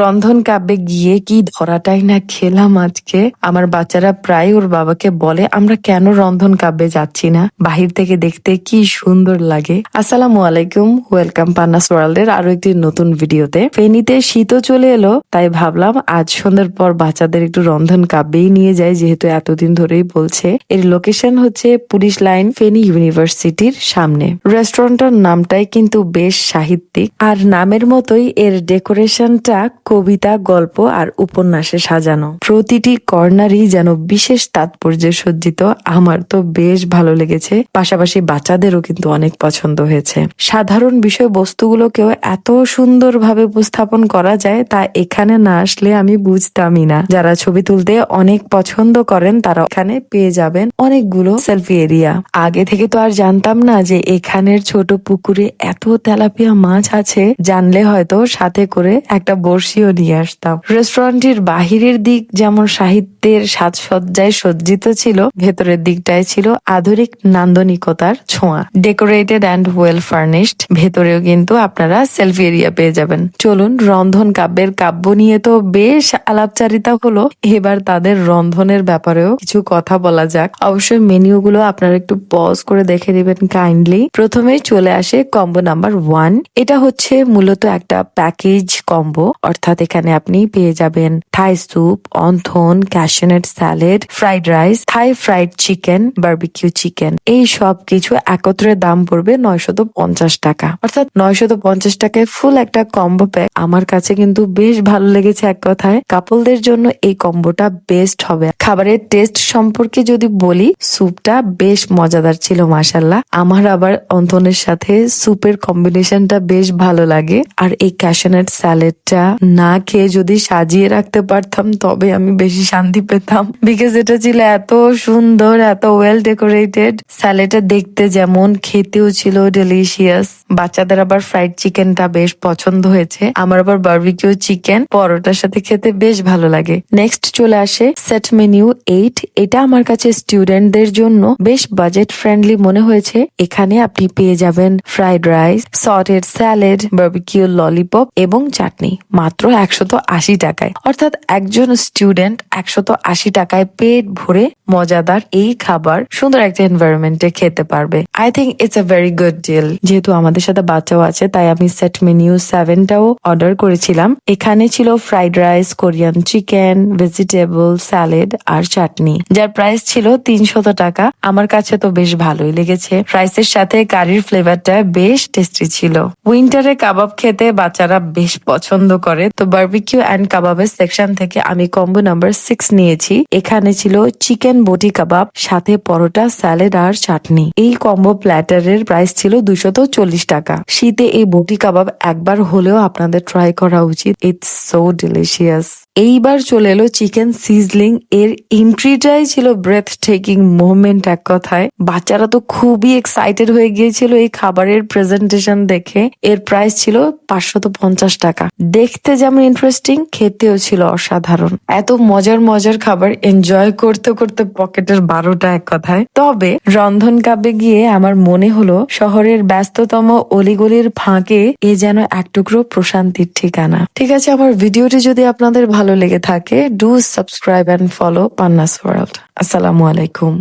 রন্ধন কাব্যে গিয়ে কি ধরাটাই না খেলাম আজকে? আমার বাচ্চারা প্রায় ওর বাবাকে বলে, আমরা কেন রন্ধন কাব্যে যাচ্ছি না? বাহির থেকে দেখতে কি সুন্দর লাগে। আসসালামু আলাইকুম, ওয়েলকাম পান্নাস ওয়ার্ল্ড এর আরও একটি নতুন ভিডিওতে। ফেনীতে শীতও চলে এলো, তাই ভাবলাম আজ সন্ধ্যার পর বাচ্চাদের একটু রন্ধন কাব্যেই নিয়ে যায় যেহেতু এতদিন ধরেই বলছে। এর লোকেশন হচ্ছে পুলিশ লাইন, ফেনী ইউনিভার্সিটির সামনে। রেস্টুরেন্টের নামটাই কিন্তু বেশ সাহিত্যিক, আর নামের মতোই এর ডেকোরেশনটা কবিতা, গল্প আর উপন্যাসে সাজানো। প্রতিটি কর্নারই যেন বিশেষ তাৎপর্যে সজ্জিত। আমার তো বেশ ভালো লেগেছে। পাশাপাশি বাচ্চাদেরও কিন্তু অনেক পছন্দ হয়েছে। সাধারণ বিষয় বস্তুগুলোকেও এত সুন্দরভাবে উপস্থাপন করা যায়, তা এখানে না আসলে আমি বুঝতামই না। যারা ছবি তুলতে অনেক পছন্দ করেন, তারা এখানে পেয়ে যাবেন অনেকগুলো সেলফি এরিয়া। আগে থেকে তো আর জানতাম না যে এখানের ছোট পুকুরে এত তেলাপিয়া মাছ আছে। জানলে হয়তো সাথে করে একটা বড়শিও নিয়ে আসতাম। রেস্টুরেন্টটির বাহিরের দিক যেমন সাহিত্যের সাজসজ্জায় সজ্জিত ছিল, ভেতরের দিকটায় ছিল আধুনিক নান্দনিকতার ছোঁয়া। ডেকোরেটেড অ্যান্ড ওয়েল ফার্নিশড ভেতরেও কিন্তু আপনারা সেলফি এরিয়া পেয়ে যাবেন। চলুন, রন্ধন কাব্যের কাব্য নিয়ে তো বেশ আলাপচারিতা হলো। এবার তাদের রন্ধনের ব্যাপারেও কিছু কথা বলা যাক। অবশ্যই মেনিউ গুলো আপনারা একটু পজ করে দেখে দিবেন কাইন্ডলি প্রথমেই চলে আসে কম্বো নাম্বার ওয়ান এটা হচ্ছে মূলত একটা প্যাকেজ কম্বো অর্থাৎ এখানে আপনি পেয়ে যাবেন Thai soup wonton cashew nut salad fried rice Thai fried chicken barbecue chicken এই সব কিছু একত্রে দাম পড়বে নয়শত পঞ্চাশ টাকা। অর্থাৎ নয়শত পঞ্চাশ টাকায় ফুল একটা কম্বো প্যাক আমার কাছে কিন্তু বেশ ভালো লেগেছে এক কথায়। কাপলদের জন্য এই কম্বোটা বেস্ট হবে। খাবারের টেস্ট সম্পর্কে যদি বলি স্যুপটা বেশ মজাদার ছিল মাসাল্লাহ আমার আবার অন্থনের সাথে স্যুপের কম্বিনেশনটা বেশ ভালো লাগে। আর এই ক্যাশনেট স্যালেডটা না খেয়ে যদি সাজিয়ে রাখতে পারতাম, তবে আমি বেশি শান্তি পেতাম। বিকজ এটা ছিল এত সুন্দর, এত ওয়েল ডেকোরেটেড স্যালাডটা দেখতে যেমন, খেতেও ছিল ডেলিশিয়াস বাচ্চাদের আবার ফ্রাইড চিকেনটা বেশ পছন্দ হয়েছে। আমার আবার বার্বিকিউ চিকেন পরোটার সাথে খেতে বেশ ভালো লাগে। নেক্সট চলে আসে সেট মেনিউ এইট এটা আমার কাছে স্টুডেন্টদের জন্য বেশ বাজেট ফ্রেন্ডলি মনে হয়েছে। এখানে আপনি পেয়ে যাবেন fried rice sauteed salad barbecue lollipop এবং চাটনি। মাত্র একশত আশি টাকায়। অর্থাৎ একজন স্টুডেন্ট একশত আশি টাকায় পেট ভরে মজাদার এই খাবার সুন্দর একটা এনভায়রনমেন্টে খেতে পারবে। I think it's a very good deal যেহেতু আমাদের সাথে বাচ্চাও আছে, তাই আমি সেট মেনিউ সেভেনটাও অর্ডার করেছিলাম। এখানে ছিল fried rice Korean chicken vegetable salad আর চাটনি যার প্রাইস ছিল তিনশত টাকা। আমার কাছে তো বেশ ভালোই লেগেছে। রাইসের সাথে কারির ফ্লেভারটা বেশ টেস্টি ছিল। উইন্টারে কাবাব খেতে বাচ্চারা বেশ পছন্দ করে। তো বার্বিকিউ অ্যান্ড কাবাবের সেকশন থেকে আমি কম্বো নাম্বার সিক্স নিয়েছি। এখানে ছিল চিকেন বটি কাবাব, সাথে পরোটা স্যালেড আর চাটনি এই কম্বো প্ল্যাটারের প্রাইস ছিল দুশত চল্লিশ টাকা। শীতে এই বটি কাবাব একবার হলেও আপনাদের ট্রাই করা উচিত। ইটস সো ডিলিশিয়াস এইবার চলে এলো চিকেন সিজলিং এর এন্ট্রিটাই ছিল ব্রেথ টেকিং মুভমেন্ট এক কথায়। বাচ্চারা তো খুবই এক্সাইটেড হয়ে গিয়েছিল এই খাবারের প্রেজেন্টেশন দেখে। এর প্রাইস ছিল পাঁচশত পঞ্চাশ টাকা। দেখতে যেমন ইন্টারেস্টিং খেতেও ছিল অসাধারণ। এত মজার মজার খাবার এনজয় করতে করতে পকেটের বারোটা এক কথায়। তবে রন্ধন কাব্যে গিয়ে আমার মনে হলো, শহরের ব্যস্ততম অলিগলির ফাঁকে এ যেন এক টুকরো প্রশান্তির ঠিকানা। ঠিক আছে, আমার ভিডিওটি যদি আপনাদের ভালো লেগে থাকে do subscribe and follow Pannas world আসসালামু আলাইকুম।